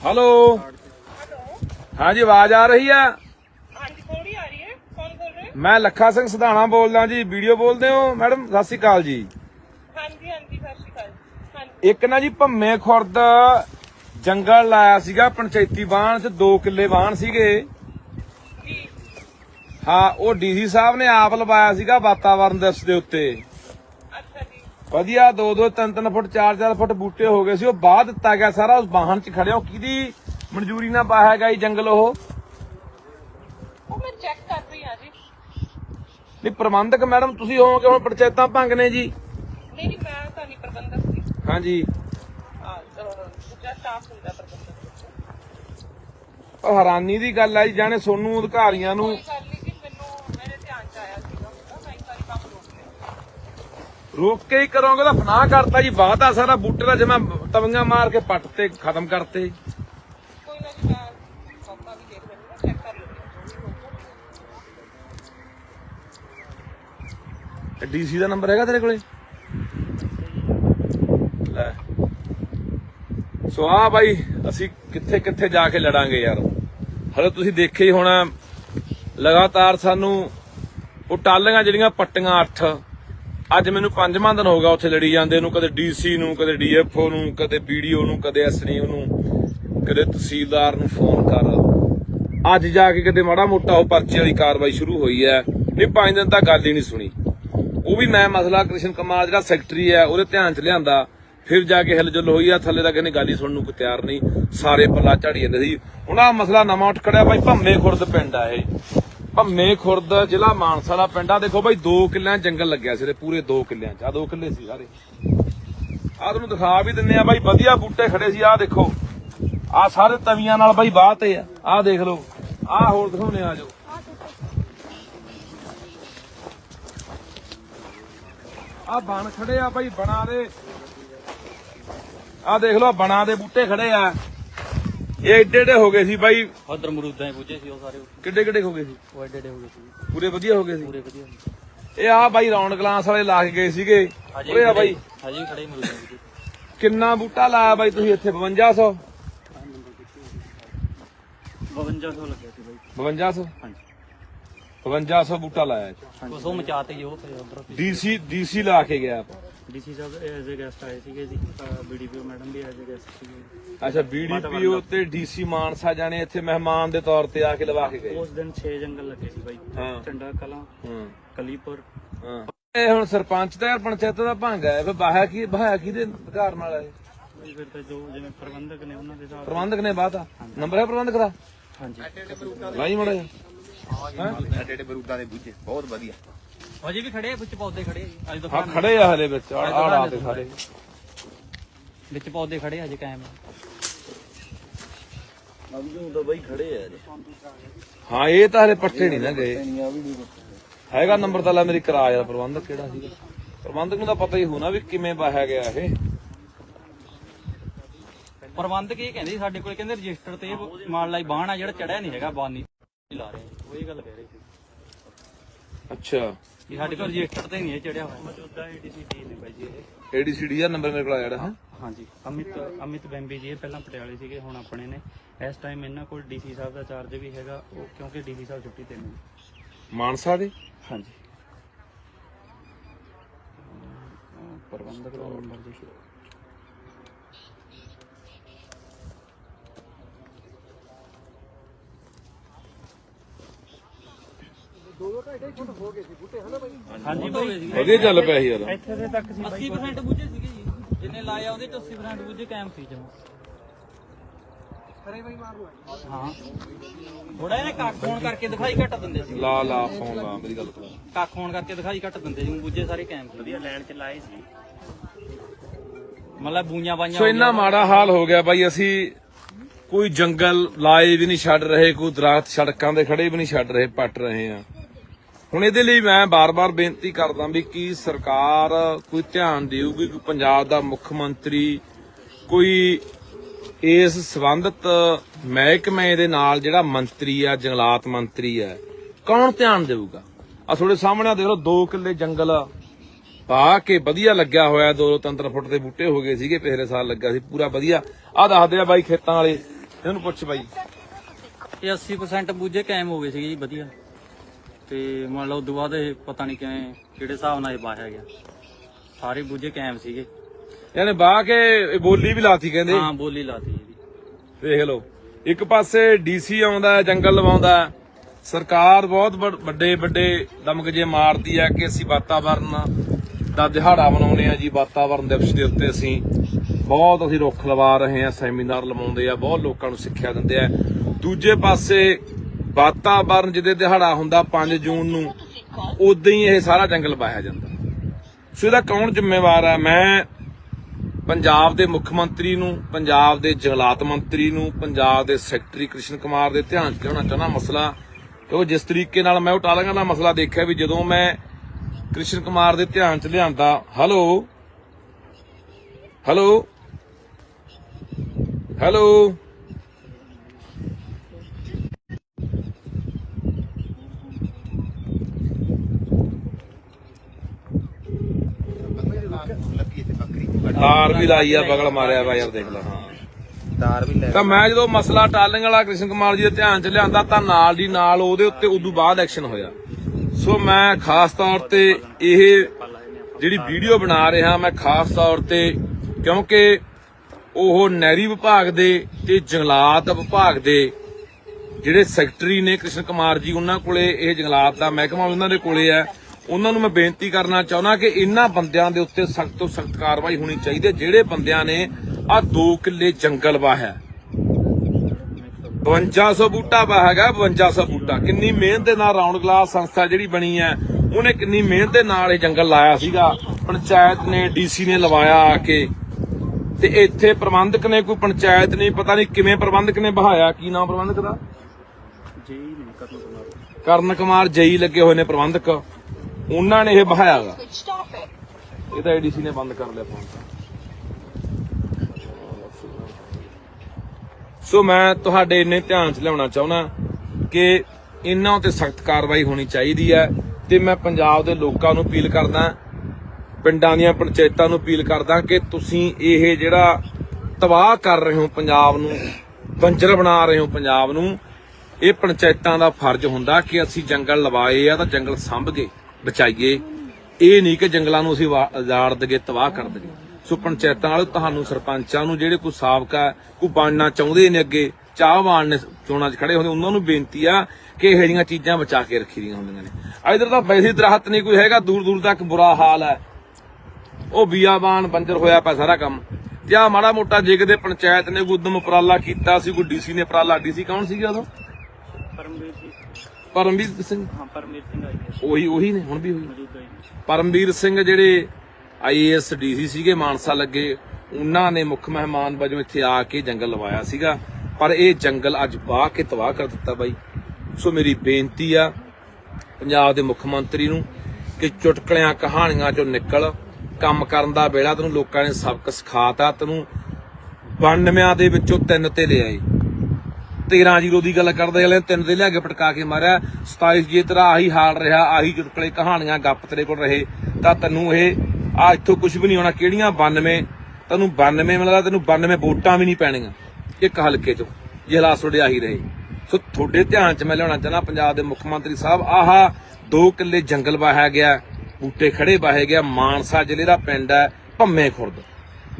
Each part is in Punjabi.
ਹੈਲੋ ਹਾਂਜੀ ਆਵਾਜ਼ ਆ ਰਹੀ ਆ? ਹਾਂਜੀ ਥੋੜੀ ਆ ਰਹੀ ਹੈ। ਕੌਣ ਬੋਲ ਰਹੇ ਮੈਂ ਲੱਖਾ ਸਿੰਘ ਸਧਾਣਾ ਬੋਲਦਾ ਜੀ। ਵੀਡੀਓ ਬੋਲਦੇ ਹੋ? ਮੈਡਮ ਸਤਿ ਸ਼੍ਰੀ ਅਕਾਲ ਜੀ। ਹਾਂਜੀ ਹਾਂਜੀ ਸਤਿ ਸ਼੍ਰੀ ਅਕਾਲ ਹਾਂਜੀ। ਇੱਕ ਨਾ ਜੀ ਭੰਮੇ ਖੁਰਦ ਜੰਗਲ ਲਾਇਆ ਸੀਗਾ ਪੰਚਾਇਤੀ ਬਾਣ 'ਚ 2 ਕਿੱਲੇ ਬਾਣ ਸੀਗੇ। ਹਾਂ ਉਹ ਡੀਸੀ ਸਾਹਿਬ ਨੇ ਆਪ ਲਵਾਇਆ ਸੀਗਾ ਵਾਤਾਵਰਨ ਦਿਵਸ ਦੇ ਉੱਤੇ। ਵਧੀਆ 2 2 3 3 ਫੁੱਟ 4 4 ਫੁੱਟ ਬੂਟੇ ਹੋ ਗਏ ਸੀ ਉਹ ਬਾਹ ਦਿੱਤਾ ਗਿਆ ਸਾਰਾ ਉਸ ਵਾਹਨ 'ਚ ਖੜਿਆ ਉਹ ਕਿਹਦੀ ਮਨਜ਼ੂਰੀ ਨਾਲ ਪਾਇਆ ਗਿਆ ਜੀ ਜੰਗਲ ਉਹ? ਉਹ ਮੈਂ ਚੈੱਕ ਕਰ ਰਹੀ ਹਾਂ ਜੀ। ਨਹੀਂ ਪ੍ਰਬੰਧਕ ਮੈਡਮ ਤੁਸੀਂ ਹੋਵੋਗੇ ਹੁਣ ਪੰਚਾਇਤਾਂ ਭੰਗ ਨੇ ਜੀ? ਨਹੀਂ ਨਹੀਂ ਮੈਂ ਤਾਂ ਨਹੀਂ ਪ੍ਰਬੰਧਕ ਸੀ। ਹਾਂਜੀ। ਹਾਂ ਦੂਜਾ ਸਟਾਫ ਹੁੰਦਾ ਪ੍ਰਬੰਧਕ। ਉਹ ਹੈਰਾਨੀ ਦੀ ਗੱਲ ਆ ਜੀ ਜਾਣੇ ਸੋਨੂੰ ਅਧਿਕਾਰੀਆਂ ਨੂੰ ਕੋਈ ਗੱਲ ਨਹੀਂ ਜੀ ਮੈਨੂੰ ਮੇਰੇ ਧਿਆਨ ਚ ਆਇਆ ਸੀਗਾ ਉਹਦਾ ਮੈਂ ਇੱਕ ਵਾਰੀ ਕੰਮ ਰੋਕ ਲਿਆ ਰੋਕ ਕੇ ਹੀ ਕਰੋਗੇ ਤਾਂ ਫਨਾਹ ਕਰਤਾ ਜੀ ਵਾਹਤਾ ਸਾਰਾ ਬੂਟੇ ਦਾ ਜਮਾ ਤਵੀਆਂ ਮਾਰ ਕੇ ਪੱਟ ਤੇ ਖਤਮ ਕਰਤੇ। ਕੋਈ ਨਾ ਜੀ ਮੈਂ ਮੌਕਾ ਵੀ ਦੇਖ ਲੈਂਦੀ ਚੈੱਕ ਕਰ ਲੈਂਦੀ ਡੀਸੀ ਦਾ ਨੰਬਰ ਹੈਗਾ ਤੇਰੇ ਕੋਲੇ? ਲੈ। ਸੋ ਆ ਬਾਈ, ਅਸੀਂ ਕਿੱਥੇ ਕਿੱਥੇ ਜਾ ਕੇ ਲੜਾਂਗੇ ਯਾਰ। ਹਲੇ ਤੁਸੀਂ ਦੇਖੇ ਹੀ ਹੋਣਾ, ਲਗਾਤਾਰ ਸਾਨੂੰ ਉਹ ਟਾਲੀਆਂ ਜਿਹੜੀਆਂ ਪੱਟੀਆਂ ਅੱਠ ਅੱਜ ਮੈਨੂੰ ਪੰਜਵਾਂ ਦਿਨ ਹੋ ਗਿਆ ਉੱਥੇ ਲੜੀ ਜਾਂਦੇ ਨੂੰ, ਕਦੇ ਡੀਸੀ ਨੂੰ, ਕਦੇ ਡੀਐਫਓ ਨੂੰ, ਕਦੇ ਵੀਡੀਓ ਨੂੰ, ਕਦੇ ਐਸਡੀਓ ਨੂੰ, ਕਦੇ ਤਹਿਸੀਲਦਾਰ ਨੂੰ ਫੋਨ ਕਰ। ਅੱਜ ਜਾ ਕੇ ਕਿਤੇ ਮਾੜਾ ਮੋਟਾ ਉਹ ਪਰਚੇ ਵਾਲੀ ਕਾਰਵਾਈ ਸ਼ੁਰੂ ਹੋਈ ਹੈ। ਨਹੀਂ, ਪੰਜ ਦਿਨ ਤਾਂ ਗੱਲ ਹੀ ਨਹੀਂ ਸੁਣੀ। ਉਹ ਵੀ ਮੈਂ ਮਸਲਾ ਕ੍ਰਿਸ਼ਨ ਕੁਮਾਰ ਜਿਹੜਾ ਸੈਕਟਰੀ ਹੈ, ਉਹਦੇ ਧਿਆਨ ਚ ਲਿਆਂਦਾ। ਫਿਰ ਜਾ ਕੇ ਹਿਲਜੁਲ ਹੋਈ ਆ, ਥੱਲੇ ਤਾਂ ਕਹਿੰਦੇ ਗੱਲ ਹੀ ਸੁਣਨ ਨੂੰ ਕੋਈ ਤਿਆਰ ਨਹੀਂ। ਸਾਰੇ ਪੱਲਾ ਝਾੜੀ ਜਾਂਦੇ ਸੀ। ਉਹਨਾਂ ਆਹ ਮਸਲਾ ਨਵਾਂ ਉੱਠ ਖੜਿਆ ਬਾਈ ਭੰਮੇ ਖੁਰਦ ਪਿੰਡ ਆ ਇਹ। ਭੰਮੇ ਖੁਰਦ ਜ਼ਿਲ੍ਹਾ ਮਾਨਸਾ ਦਾ ਪਿੰਡ ਦੇਖੋ ਬਾਈ 2 ਕਿੱਲਿਆਂ ਜੰਗਲ ਲੱਗਿਆ ਸੀ ਇਹਦੇ, ਪੂਰੇ 2 ਕਿੱਲਿਆਂ ਚ। ਆ 2 ਕਿੱਲੇ ਸੀ ਸਾਰੇ। ਆ ਤੁਹਾਨੂੰ ਦਿਖਾ ਵੀ ਦਿੰਨੇ ਆ ਬਾਈ, ਵਧੀਆ ਬੂਟੇ ਖੜੇ ਸੀ। ਆ ਦੇਖੋ ਆ ਸਾਰੇ ਤਵੀਆਂ ਨਾਲ ਬਾਈ ਬਾਹ ਤੇ ਆ। ਆ ਦੇਖ ਲਓ ਆ ਹੋਰ ਦਿਖਾਉਣੇ ਆ ਜੋ ਆ ਬਣ ਖੜੇ ਆ ਬਾਈ, ਬਣਾ ਦੇ। ਆ ਦੇਖ ਲਓ ਬਣਾ ਦੇ ਬੂਟੇ ਖੜੇ ਆ। ਇਹ ਏਡੇ ਏਡੇ ਹੋ ਗਏ ਸੀ ਬਾਈ। ਉਧਰ ਮਰੂਦਾਂ ਹੀ ਪੁੱਜੇ ਸੀ ਉਹ ਸਾਰੇ ਕਿੱਡੇ ਕਿੱਡੇ ਹੋ ਗਏ ਸੀ? ਉਹ ਐਡੇ ਐਡੇ ਹੋ ਗਏ ਸੀ। ਪੂਰੇ ਵਧੀਆ ਹੋ ਗਏ ਸੀ? ਪੂਰੇ ਵਧੀਆ ਇਹ ਆ ਬਾਈ ਰੌਣਕ ਗਲਾਸ ਵਾਲੇ ਲਾ ਕੇ ਗਏ ਸੀਗੇ। ਓਏ ਆ ਬਾਈ। ਹਜੇ ਖੜੇ ਮਰੂਦਾਂ ਪੁੱਜੇ ਕਿੰਨਾ ਬੂਟਾ ਲਾਇਆ ਬਾਈ ਤੁਸੀਂ ਇੱਥੇ? 5200 5200 ਲੱਗਿਆ ਸੀ ਬਾਈ। 5200 ਹਾਂਜੀ। 5200 ਬੂਟਾ ਲਾਇਆ ਉਸ ਉਹ ਮਚਾਤੇ ਜੀ ਉਧਰ ਡੀਸੀ ਡੀਸੀ ਲਾ ਕੇ ਗਿਆ ਡੀਸੀ ਸਾਹਿਬ ਐਜ਼ ਅ ਗੈਸਟ ਆਏ ਸੀਗੇ ਜੀ ਬੀਡੀਪੀਓ ਮੈਡਮ ਵੀ ਐਜ਼ ਅ ਗੈਸਟ ਸੀਗੇ ਅੱਛਾ ਬੀਡੀਪੀਓ ਤੇ ਡੀਸੀ ਮਾਨਸਾ ਜਾਣੇ ਇੱਥੇ ਮਹਿਮਾਨ ਦੇ ਤੌਰ ਤੇ ਆ ਕੇ ਲਵਾ ਕੇ ਗਏ? ਉਸ ਦਿਨ 6 ਜੰਗਲ ਲੱਗੇ ਸੀ ਬਾਈ ਹਾਂ। ਚੰਡਾ ਕਲਾਂ ਹਾਂ। ਕਲੀਪੁਰ। ਹਾਂ। ਇਹ ਹੁਣ ਸਰਪੰਚ ਦਾ ਯਾਰ ਪੰਚਾਇਤ ਦਾ ਭੰਗ ਹੈ ਫਿਰ ਬਾਹਾ ਕੀ ਬਾਹਾ ਕੀ ਦੇ ਅਧਿਕਾਰ ਨਾਲ ਹੈ ਫਿਰ ਤਾਂ ਜੋ ਜਿਵੇਂ ਪ੍ਰਬੰਧਕ ਨੇ ਉਹਨਾਂ ਦੇ ਹਿਸਾਬ ਪ੍ਰਬੰਧਕ ਨੇ ਬਾਤਾ ਨੰਬਰ ਹੈ ਪ੍ਰਬੰਧਕ ਦਾ? ਹਾਂਜੀ। ਲਾਈ ਮੜਾ ਐਡੇ ਐਡੇ ਬਰੂਦਾਂ ਦੇ ਬੂਝੇ ਬਹੁਤ ਵਧੀਆ। ਹਜੇ ਵੀ ਖੜੇ ਆ ਵਿੱਚ ਪੌਦੇ ਖੜੇ ਆ ਜੀ। ਅੱਜ ਹਾਂ ਖੜੇ ਆ ਹਲੇ ਵਿੱਚ ਆ ਆ ਲਾ ਤੇ ਸਾਰੇ ਵਿੱਚ ਪੌਦੇ ਖੜੇ ਆ ਹਜੇ ਕਾਇਮ ਅਮਜੂ ਤਾਂ ਬਈ ਖੜੇ ਆ ਜੀ ਹਾਂ ਇਹ ਤਾਂ ਹਲੇ ਪੱਠੇ ਨਹੀਂ ਨਾ ਗਏ। ਹੈਗਾ ਨੰਬਰ ਤਾਂ ਲੈ ਮੇਰੀ ਕਰਾ ਯਾਰ ਪ੍ਰਬੰਧਕ ਕਿਹੜਾ ਸੀਗਾ? ਪ੍ਰਬੰਧਕ ਨੂੰ ਤਾਂ ਪਤਾ ਹੀ ਹੋਣਾ ਵੀ ਕਿਵੇਂ ਬਾਹਿਆ ਗਿਆ ਇਹ। ਪ੍ਰਬੰਧਕ ਇਹ ਕਹਿੰਦੇ ਸੀ ਸਾਡੇ ਕੋਲ ਕਹਿੰਦੇ ਰਜਿਸਟਰ ਤੇ ਮਾਲ ਲਾਈ ਬਾਣ ਆ ਜਿਹੜਾ ਚੜਿਆ ਨਹੀਂ ਹੈਗਾ ਬਾਨੀ ਲਾ ਰਹੇ ਉਹ ਇਹ ਗੱਲ ਕਹਿ ਰਹੇ ਸੀ। ਅੱਛਾ। ਕਿ ਸਾਡੇ ਕੋਲ ਰਜਿਸਟਰ ਤੇ ਨਹੀਂ ਇਹ ਚੜਿਆ ਹੋਇਆ। ਮੌਜੂਦਾ ਏਡੀਸੀਡੀ ਨੇ ਬਾਈ ਜੀ ਇਹ। ਏਡੀਸੀਡੀ ਦਾ ਨੰਬਰ ਮੇਰੇ ਕੋਲ ਆ ਜਿਹੜਾ। ਹਾਂ ਹਾਂਜੀ। ਅਮਿਤ ਅਮਿਤ ਬੈਂਬੀ ਜੀ ਇਹ ਪਹਿਲਾਂ ਪਟਿਆਲੇ ਸੀਗੇ ਹੁਣ ਆਪਣੇ ਨੇ। ਇਸ ਟਾਈਮ ਇਹਨਾਂ ਕੋਲ ਡੀਸੀ ਸਾਹਿਬ ਦਾ ਚਾਰਜ ਵੀ ਹੈਗਾ ਉਹ ਕਿਉਂਕਿ ਡੀਸੀ ਸਾਹਿਬ ਛੁੱਟੀ ਤੇ ਨੇ। ਮਾਨਸਾ ਦੇ? ਹਾਂਜੀ। ਅਹ ਪ੍ਰਬੰਧਕ ਦਾ ਨੰਬਰ ਜੀ। ਹਾਂਜੀ ਬਾਈ ਵਧੀਆ ਚੱਲ ਪਿਆ ਸੀ ਯਾਰ। ਇੱਥੇ ਦੇ ਤੱਕ ਸੀ 80% ਬੁੱਝੇ ਸੀਗੇ ਜੀ। ਜਿੰਨੇ ਲਾਏ ਆ ਉਹਦੇ ਚ 80% ਬੁੱਝੇ ਕਾਇਮ ਸੀ ਜਮਾ। ਹਾਂ। ਥੋੜਾ ਇਹਨੇ ਕੱਖ ਹੋਣ ਕਰਕੇ ਦਿਖਾਈ ਘੱਟ ਦਿੰਦੇ ਸੀ। ਲਾ ਲਾ ਫੋਨ ਲਾ ਮੇਰੀ ਗੱਲ ਸੁਣ। ਕੱਖ ਹੋਣ ਕਰਕੇ ਦਿਖਾਈ ਘੱਟ ਦਿੰਦੇ ਸੀ ਬੁੱਝੇ ਸਾਰੇ ਕਾਇਮ ਸੀ। ਵਧੀਆ ਲੈਣ ਚ ਲਾਏ ਸੀ। ਮਤਲਬ ਬੂਈਆਂ ਬਾਈਆਂ ਸੋ ਇੰਨਾ ਮਾੜਾ ਹਾਲ ਹੋ ਗਿਆ ਬਾਈ ਅਸੀਂ ਕੋਈ ਜੰਗਲ ਲਾਏ ਵੀ ਨਹੀਂ ਛੱਡ ਰਹੇ ਕੋਈ ਦਰਖਤ ਸੜਕਾਂ ਦੇ ਖੜੇ ਵੀ ਨਹੀਂ ਛੱਡ ਰਹੇ ਪੱਟ ਰਹੇ ਆ ਹੁਣ ਇਹਦੇ ਲਈ ਮੈਂ ਬਾਰ-ਬਾਰ ਬੇਨਤੀ ਕਰਦਾ ਵੀ ਕੀ ਸਰਕਾਰ ਕੋਈ ਧਿਆਨ ਦੇਊਗੀ ਕੋਈ ਪੰਜਾਬ ਦਾ ਮੁੱਖ ਮੰਤਰੀ ਕੋਈ ਇਸ ਸੰਬੰਧਤ ਮਹਿਕਮੇ ਦੇ ਨਾਲ ਜਿਹੜਾ ਮੰਤਰੀ ਆ, ਜੰਗਲਾਤ ਮੰਤਰੀ ਆ, ਕੌਣ ਧਿਆਨ ਦੇਊਗਾ? ਆ ਤੁਹਾਡੇ ਸਾਹਮਣੇ ਆਹ ਦੇਖ ਲਓ 2 ਕਿੱਲੇ ਜੰਗਲ ਪਾ ਕੇ ਵਧੀਆ ਲੱਗਿਆ ਹੋਇਆ, ਦੋ ਦੋ ਤਿੰਨ ਤਿੰਨ ਫੁੱਟ ਦੇ ਬੂਟੇ ਹੋ ਗਏ ਸੀਗੇ, ਪਿਛਲੇ ਸਾਲ ਲੱਗਾ ਸੀ, ਪੂਰਾ ਵਧੀਆ। ਆ ਦੱਸਦੇ ਆ ਬਾਈ ਖੇਤਾਂ ਵਾਲੇ, ਇਹਨੂੰ ਪੁੱਛ ਬਾਈ। ਇਹ 80% ਬੂਝੇ ਕਾਇਮ ਹੋ ਗਏ ਸੀਗੇ ਜੀ, ਵਧੀਆ। ਤੇ ਮੰਨ ਲਓ ਉਦੋਂ ਬਾਅਦ ਇਹ ਪਤਾ ਨਹੀਂ ਕਿਵੇਂ ਕਿਹੜੇ ਹਿਸਾਬ ਨਾਲ ਇਹ ਬਾਹਿਆ ਗਿਆ। ਸਾਰੇ ਬੂਝੇ ਕਾਇਮ ਸੀਗੇ। ਇਹਨੇ ਬਾਹ ਕੇ ਇਹ ਬੋਲੀ ਵੀ ਲਾਤੀ ਕਹਿੰਦੇ। ਹਾਂ ਬੋਲੀ ਲਾਤੀ ਜੀ ਵੇਖ ਲਓ ਇੱਕ ਪਾਸੇ ਡੀਸੀ ਆਉਂਦਾ ਹੈ, ਜੰਗਲ ਲਵਾਉਂਦਾ ਹੈ। ਸਰਕਾਰ ਬਹੁਤ ਵੱਡ- ਵੱਡੇ ਵੱਡੇ ਦਮਗਜੇ ਮਾਰਦੀ ਹੈ ਕਿ ਅਸੀਂ ਵਾਤਾਵਰਨ ਦਾ ਦਿਹਾੜਾ ਮਨਾਉਂਦੇ ਆ ਜੀ ਵਾਤਾਵਰਨ ਦਿਵਸ ਦੇ ਉੱਤੇ ਅਸੀਂ ਬਹੁਤ ਅਸੀਂ ਰੁੱਖ ਲਵਾ ਰਹੇ ਹਾਂ ਸੈਮੀਨਾਰ ਲਵਾਉਂਦੇ ਆ ਬਹੁਤ ਲੋਕਾਂ ਨੂੰ ਸਿੱਖਿਆ ਦਿੰਦੇ ਆ। ਦੂਜੇ ਪਾਸੇ ਵਾਤਾਵਰਨ ਜਿਹਦੇ ਦਿਹਾੜਾ ਹੁੰਦਾ 5 ਜੂਨ ਨੂੰ, ਉਦੋਂ ਹੀ ਇਹ ਸਾਰਾ ਜੰਗਲ ਵਾਹਿਆ ਜਾਂਦਾ। ਸੋ ਇਹਦਾ ਕੌਣ ਜ਼ਿੰਮੇਵਾਰ ਹੈ? ਮੈਂ ਪੰਜਾਬ ਦੇ ਮੁੱਖ ਮੰਤਰੀ ਨੂੰ, ਪੰਜਾਬ ਦੇ ਜੰਗਲਾਤ ਮੰਤਰੀ ਨੂੰ, ਪੰਜਾਬ ਦੇ ਸੈਕਟਰੀ ਕ੍ਰਿਸ਼ਨ ਕੁਮਾਰ ਦੇ ਧਿਆਨ 'ਚ ਲਿਆਉਣਾ ਚਾਹੁੰਦਾ ਮਸਲਾ। ਕਿਉਂਕਿ ਜਿਸ ਤਰੀਕੇ ਨਾਲ ਮੈਂ ਉਹ ਟਾਲਾਂਗਾ ਦਾ ਮਸਲਾ ਦੇਖਿਆ ਵੀ ਜਦੋਂ ਮੈਂ ਕ੍ਰਿਸ਼ਨ ਕੁਮਾਰ ਦੇ ਧਿਆਨ 'ਚ ਲਿਆਂਦਾ, ਹੈਲੋ? ਹੈਲੋ? ਹੈਲੋ ਲੱਗੀ ਤੇ ਬੱਕਰੀ ਤਾਰ ਵੀ ਲਾਈ ਆ ਬਗਲ ਮਾਰਿਆ ਵਾ ਯਾਰ ਦੇਖ ਲੈ ਤਾਰ ਵੀ ਲੈ ਤਾਂ ਮੈਂ ਜਦੋਂ ਮਸਲਾ ਟਾਲਿੰਗ ਵਾਲਾ ਕ੍ਰਿਸ਼ਨ ਕੁਮਾਰ ਜੀ ਦੇ ਧਿਆਨ ਚ ਲਿਆਂਦਾ ਤਾਂ ਨਾਲ ਦੀ ਨਾਲ ਉਹਦੇ ਉੱਤੇ ਉਦੋਂ ਬਾਅਦ ਐਕਸ਼ਨ ਹੋਇਆ। ਸੋ ਮੈਂ ਖਾਸ ਤੌਰ ਤੇ ਇਹ ਜਿਹੜੀ ਵੀਡੀਓ ਬਣਾ ਰਿਹਾ ਮੈਂ ਖਾਸ ਤੌਰ ਤੇ ਕਿਉਂਕਿ ਉਹ ਨਹਿਰੀ ਵਿਭਾਗ ਦੇ ਤੇ ਜੰਗਲਾਤ ਵਿਭਾਗ ਦੇ ਜਿਹੜੇ ਸੈਕਟਰੀ ਨੇ ਕ੍ਰਿਸ਼ਨ ਕੁਮਾਰ ਜੀ ਉਹਨਾਂ ਕੋਲੇ ਇਹ ਜੰਗਲਾਤ ਦਾ ਮਹਿਕਮਾ ਉਹਨਾਂ ਦੇ ਕੋਲੇ ਹੈ। ਉਹਨਾਂ ਨੂੰ ਮੈਂ ਬੇਨਤੀ ਕਰਨਾ ਚਾਹੁੰਦਾ ਕਿ ਇਹਨਾਂ ਬੰਦਿਆਂ ਦੇ ਉੱਤੇ ਸਖਤ ਤੋਂ ਸਖਤ ਕਾਰਵਾਈ ਹੋਣੀ ਚਾਹੀਦੀ ਹੈ। ਜਿਹੜੇ ਬੰਦਿਆਂ ਨੇ ਆ 2 ਕਿੱਲੇ ਜੰਗਲ ਵਾਹਿਆ 5200 ਬੂਟਾ ਵਾ ਹੈਗਾ 5200 ਬੂਟਾ। ਕਿੰਨੀ ਮਿਹਨਤ ਦੇ ਨਾਲ ਰਾਉਂਡ ਗਲਾਸ ਸੰਸਥਾ ਜਿਹੜੀ ਬਣੀ ਹੈ ਉਹਨੇ ਕਿੰਨੀ ਮਿਹਨਤ ਦੇ ਨਾਲ ਇਹ ਜੰਗਲ ਲਾਇਆ ਸੀਗਾ। ਪੰਚਾਇਤ ਨੇ ਡੀਸੀ ਨੇ ਲਵਾਇਆ ਆ ਕੇ। ਤੇ ਇੱਥੇ ਪ੍ਰਬੰਧਕ ਨੇ ਕੋਈ ਪੰਚਾਇਤ ਨਹੀਂ ਪਤਾ ਨਹੀਂ ਕਿਵੇਂ ਪ੍ਰਬੰਧਕ ਨੇ ਬਹਾਇਆ। ਕੀ ਨਾਮ ਪ੍ਰਬੰਧਕ ਦਾ? ਜੀ ਨਹੀਂ ਕਰਨ ਸੁਣਾ ਕਰਨ ਕੁਮਾਰ ਜਈ ਲੱਗੇ ਹੋਏ ਨੇ ਪ੍ਰਬੰਧਕ। ਉਹਨਾਂ ਨੇ ਇਹ ਬਹਾਇਆਗਾ। ਇਹ ਤਾਂ ਏਡੀਸੀ ਨੇ ਬੰਦ ਕਰ ਲਿਆ ਫੋਨ ਸੋ ਮੈਂ ਤੁਹਾਡੇ ਇੰਨੇ ਧਿਆਨ 'ਚ ਲਿਆਉਣਾ ਚਾਹੁੰਦਾ ਕਿ ਇਹਨਾਂ ਉਤੇ ਸਖਤ ਕਾਰਵਾਈ ਹੋਣੀ ਚਾਹੀਦੀ ਹੈ ਤੇ ਮੈਂ ਪੰਜਾਬ ਦੇ ਲੋਕਾਂ ਨੂੰ ਅਪੀਲ ਕਰਦਾ ਪਿੰਡਾਂ ਦੀਆਂ ਪੰਚਾਇਤਾਂ ਨੂੰ ਅਪੀਲ ਕਰਦਾ ਕਿ ਤੁਸੀਂ ਇਹ ਜਿਹੜਾ ਤਬਾਹ ਕਰ ਰਹੇ ਹੋ ਪੰਜਾਬ ਨੂੰ ਬੰਜਰ ਬਣਾ ਰਹੇ ਹੋ ਪੰਜਾਬ ਨੂੰ ਇਹ ਪੰਚਾਇਤਾਂ ਦਾ ਫਰਜ਼ ਹੁੰਦਾ ਕਿ ਅਸੀਂ ਜੰਗਲ ਲਵਾਏ ਆ ਤਾਂ ਜੰਗਲ ਸੰਭ ਕੇ ਬਚਾਈਏ ਇਹ ਨਹੀਂ ਕਿ ਜੰਗਲਾਂ ਨੂੰ ਅਸੀਂ ਉਜਾੜ ਦਗੇ ਤਬਾਹ ਕਰ ਦਗੇ ਸੋ ਪੰਚਾਇਤਾਂ ਵਾਲੇ ਤੁਹਾਨੂੰ ਸਰਪੰਚਾਂ ਨੂੰ ਜਿਹੜੇ ਕੋਈ ਸਾਬਕਾ ਕੋਈ ਬਣਨਾ ਚਾਹੁੰਦੇ ਨੇ ਅੱਗੇ, ਚਾਹਵਾਨ ਨੇ ਚੋਣਾਂ 'ਚ ਖੜੇ ਹੁੰਦੇ ਉਹਨਾਂ ਨੂੰ ਬੇਨਤੀ ਆ ਕਿ ਇਹੋ ਜਿਹੀਆਂ ਚੀਜ਼ਾਂ ਬਚਾ ਕੇ ਰੱਖੀ ਦੀਆਂ ਹੁੰਦੀਆਂ ਨੇ। ਇਧਰ ਤਾਂ ਵੈਸੇ ਦਰਖਤ ਨਹੀਂ ਕੋਈ ਹੈਗਾ ਦੂਰ ਦੂਰ ਤੱਕ ਬੁਰਾ ਹਾਲ ਹੈ। ਉਹ ਬੀਆਬਾਨ ਬੰਜਰ ਹੋਇਆ ਪਿਆ ਸਾਰਾ ਕੰਮ। ਤੇ ਆ ਮਾੜਾ ਮੋਟਾ ਜੇ ਕਿਤੇ ਪੰਚਾਇਤ ਨੇ ਕੋਈ ਉਦਮ ਉਪਰਾਲਾ ਕੀਤਾ ਸੀ, ਕੋਈ ਡੀਸੀ ਨੇ ਉਪਰਾਲਾ ਡੀਸੀ ਕੌਣ ਸੀਗਾ ਉਦੋਂ? ਪਰਮਵੀਰ ਪਰਮਵੀਰ ਸਿੰਘ? ਹਾਂ ਪਰਮਵੀਰ ਸਿੰਘ ਆਈ ਹੈ ਉਹੀ ਉਹੀ ਨੇ ਹੁਣ ਵੀ ਉਹੀ। ਮੌਜੂਦਾ ਪਰਮਵੀਰ ਸਿੰਘ ਜਿਹੜੇ ਆਈਏਐਸ ਡੀਸੀ ਸੀਗੇ ਮਾਨਸਾ ਲੱਗੇ ਉਹਨਾਂ ਨੇ ਮੁੱਖ ਮਹਿਮਾਨ ਵਜੋਂ ਇੱਥੇ ਆ ਕੇ ਜੰਗਲ ਲਵਾਇਆ ਸੀਗਾ। ਪਰ ਇਹ ਜੰਗਲ ਅੱਜ ਬਾਹ ਕੇ ਤਬਾਹ ਕਰ ਦਿੱਤਾ ਬਾਈ। ਸੋ ਮੇਰੀ ਬੇਨਤੀ ਆ ਪੰਜਾਬ ਦੇ ਮੁੱਖ ਮੰਤਰੀ ਨੂੰ ਕਿ ਚੁਟਕਲਿਆਂ ਕਹਾਣੀਆਂ ਚੋਂ ਨਿਕਲ ਕੰਮ ਕਰਨ ਦਾ ਵੇਲਾ ਤੈਨੂੰ ਲੋਕਾਂ ਨੇ ਸਬਕ ਸਿਖਾਤਾ ਤੈਨੂੰ 92 ਦੇ ਵਿੱਚੋਂ ਤਿੰਨ ਤੇ ਲਿਆਏ 13 ਜ਼ੀਰੋ ਦੀ ਗੱਲ ਕਰਦੇ ਵਾਲੇ ਤਿੰਨ ਦੇ ਲਿਆ ਕੇ ਪਟਕਾ ਕੇ ਮਾਰਿਆ। 27 ਜੇ ਤੇਰਾ ਆਹੀ ਹਾਲ ਰਿਹਾ, ਆਹੀ ਚੁਟਕਲੇ ਕਹਾਣੀਆਂ ਗੱਪ ਤੇਰੇ ਕੋਲ ਰਹੇ, ਤਾਂ ਤੈਨੂੰ ਇਹ, ਆ ਇੱਥੋਂ ਕੁਝ ਵੀ ਨਹੀਂ ਹੋਣਾ। ਕਿਹੜੀਆਂ 92 ਤੈਨੂੰ 92 ਮਿਲਦਾ ਤੈਨੂੰ 92 ਵੋਟਾਂ ਵੀ ਨਹੀਂ ਪੈਣੀਆਂ। ਇੱਕ ਹਲਕੇ ਚੋਂ, ਜੇ ਹਾਲਾਤ ਤੁਹਾਡੇ ਆਹੀ ਰਹੇ। ਸੋ ਤੁਹਾਡੇ ਧਿਆਨ 'ਚ ਮੈਂ ਲਿਆਉਣਾ ਚਾਹੁੰਦਾ, ਪੰਜਾਬ ਦੇ ਮੁੱਖ ਮੰਤਰੀ ਸਾਹਿਬ, ਆਹਾ, ਦੋ ਕਿੱਲੇ ਜੰਗਲ ਵਾਹਿਆ ਗਿਆ, ਬੂਟੇ ਖੜੇ ਵਾਹੇ ਗਿਆ, ਮਾਨਸਾ ਜ਼ਿਲ੍ਹੇ ਦਾ ਪਿੰਡ ਹੈ ਭੰਮੇ ਖੁਰਦ।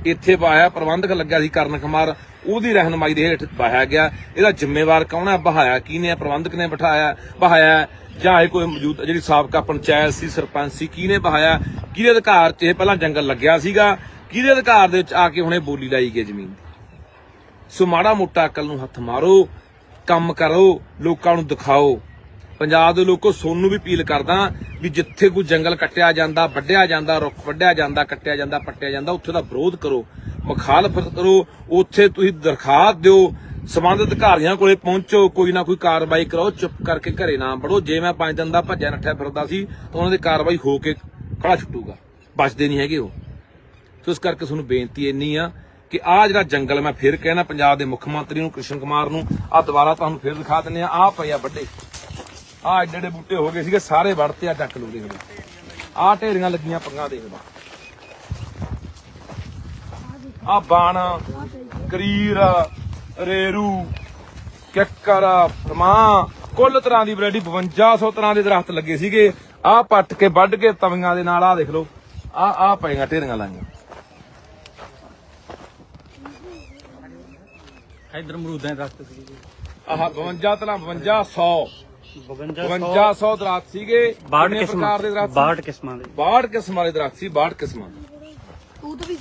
ਇੱਥੇ ਵਾਹਿਆ ਪ੍ਰਬੰਧਕ ਲੱਗਿਆ ਸੀ ਕਰਨ ਕੁਮਾਰ ਉਹਦੀ ਰਹਿਨਮਾਈ ਦੇ ਹੇਠ ਬਹਾਇਆ ਗਿਆ। ਇਹਦਾ ਜ਼ਿੰਮੇਵਾਰ ਕੌਣ ਹੈ? ਬਹਾਇਆ ਕਿਹਨੇ ਪ੍ਰਬੰਧਕ ਨੇ ਬਿਠਾਇਆ। ਬਹਾਇਆ ਜਾਂ ਇਹ ਕੋਈ ਮੌਜੂਦ ਜਿਹੜੀ ਸਾਬਕਾ ਪੰਚਾਇਤ ਸੀ, ਸਰਪੰਚ ਸੀ ਕਿਹਨੇ ਬਹਾਇਆ? ਕਿਹਦੇ ਅਧਿਕਾਰ 'ਚ ਇਹ ਪਹਿਲਾਂ ਜੰਗਲ ਲੱਗਿਆ ਸੀਗਾ? ਕਿਹਦੇ ਅਧਿਕਾਰ ਦੇ ਵਿੱਚ ਆ ਕੇ ਹੁਣੇ ਬੋਲੀ ਲਾਈ ਗਈ ਜ਼ਮੀਨ ਦੀ? ਸੋ ਮਾੜਾ ਮੋਟਾ ਅਕਲ ਨੂੰ ਹੱਥ ਮਾਰੋ, ਕੰਮ ਕਰੋ, ਲੋਕਾਂ ਨੂੰ ਦਿਖਾਓ। ਪੰਜਾਬ ਦੇ ਲੋਕੋ ਸੋਨੂੰ ਵੀ ਅਪੀਲ ਕਰਦਾ ਵੀ ਜਿੱਥੇ ਕੋਈ ਜੰਗਲ ਕੱਟਿਆ ਜਾਂਦਾ, ਵੱਢਿਆ ਜਾਂਦਾ, ਰੁੱਖ ਵੱਢਿਆ ਜਾਂਦਾ, ਕੱਟਿਆ ਜਾਂਦਾ, ਪੱਟਿਆ ਜਾਂਦਾ, ਉੱਥੇ ਦਾ ਵਿਰੋਧ ਕਰੋ। ਮੁਖਾਲਫਤ ਕਰੋ ਉੱਥੇ ਤੁਸੀਂ ਦਰਖਾਸਤ ਦਿਓ, ਸਬੰਧਿਤ ਅਧਿਕਾਰੀਆਂ ਕੋਲੇ ਪਹੁੰਚੋ, ਕੋਈ ਨਾ ਕੋਈ ਕਾਰਵਾਈ ਕਰੋ, ਚੁੱਪ ਕਰਕੇ ਘਰੇ ਨਾ ਵੜੋ। ਜੇ ਮੈਂ ਪੰਜ ਦਿਨ ਦਾ ਭੱਜਿਆ, ਨੱਠਿਆ ਫਿਰਦਾ ਸੀ, ਤਾਂ ਉਹਨਾਂ ਦੀ ਕਾਰਵਾਈ ਹੋ ਕੇ ਖੜਾ ਛੁੱਟੂਗਾ। ਬਚਦੇ ਨਹੀਂ ਹੈਗੇ ਉਹ। ਸੋ ਇਸ ਕਰਕੇ ਤੁਹਾਨੂੰ ਬੇਨਤੀ ਇੰਨੀ ਆ ਕਿ ਆ ਜਿਹੜਾ ਜੰਗਲ ਮੈਂ ਫਿਰ ਕਹਿਣਾ ਪੰਜਾਬ ਦੇ ਮੁੱਖ ਮੰਤਰੀ ਨੂੰ, ਕ੍ਰਿਸ਼ਨ ਕੁਮਾਰ ਨੂੰ ਆ ਦੁਬਾਰਾ ਤੁਹਾਨੂੰ ਫਿਰ ਦਿਖਾ ਦਿੰਨੇ ਆ। ਆ ਪਏ ਆ ਵੱਡੇ। ਆ ਏਡੇ ਏਡੇ ਬੂਟੇ ਹੋ ਗਏ ਸੀਗੇ, ਸਾਰੇ ਵੜਤੇ ਆ ਚੱਕ ਲੋ ਦੇਖ ਲਓ ਆ ਢੇਰੀਆਂ ਲੱਗੀਆਂ ਪੰਗਾ ਦੇਖ ਲਓ ਆ ਬਾਣ ਕਰੀਰ ਰੇਰੂ ਕਿੱਕਰ ਫਰਮਾ ਕੁੱਲ ਤਰ੍ਹਾਂ ਦੀ ਵੈਰਾਈਟੀ 5200 ਤਰ੍ਹਾਂ ਦੇ ਦਰਖਤ ਲੱਗੇ ਸੀਗੇ। ਆਹ ਪੱਟ ਕੇ ਵੱਢ ਕੇ ਤਵੀਆਂ ਦੇ ਨਾਲ ਆਹ ਦੇਖ ਲਓ। ਆਹ ਆਹ ਪਈਆਂ ਢੇਰੀਆਂ ਲਾਈਆਂ। ਇਧਰ ਅਮਰੂਦਾਂ ਦੇ ਦਰਖਤ ਸੀਗੇ ਆਹ 52 ਤਰ੍ਹਾਂ 5200 52 5200 ਦਰਖਤ ਸੀਗੇ। 62 ਕਿੰਨੇ ਕਿਸਮਾਂ? ਦੇ ਦਰਖਤ 62 ਕਿਸਮਾਂ ਦੇ। 62 ਕਿਸਮਾਂ ਦੇ ਦਰਖਤ ਸੀ 62 ਕਿਸਮਾਂ ਤੂੰ ਤਾਂ ਵੀ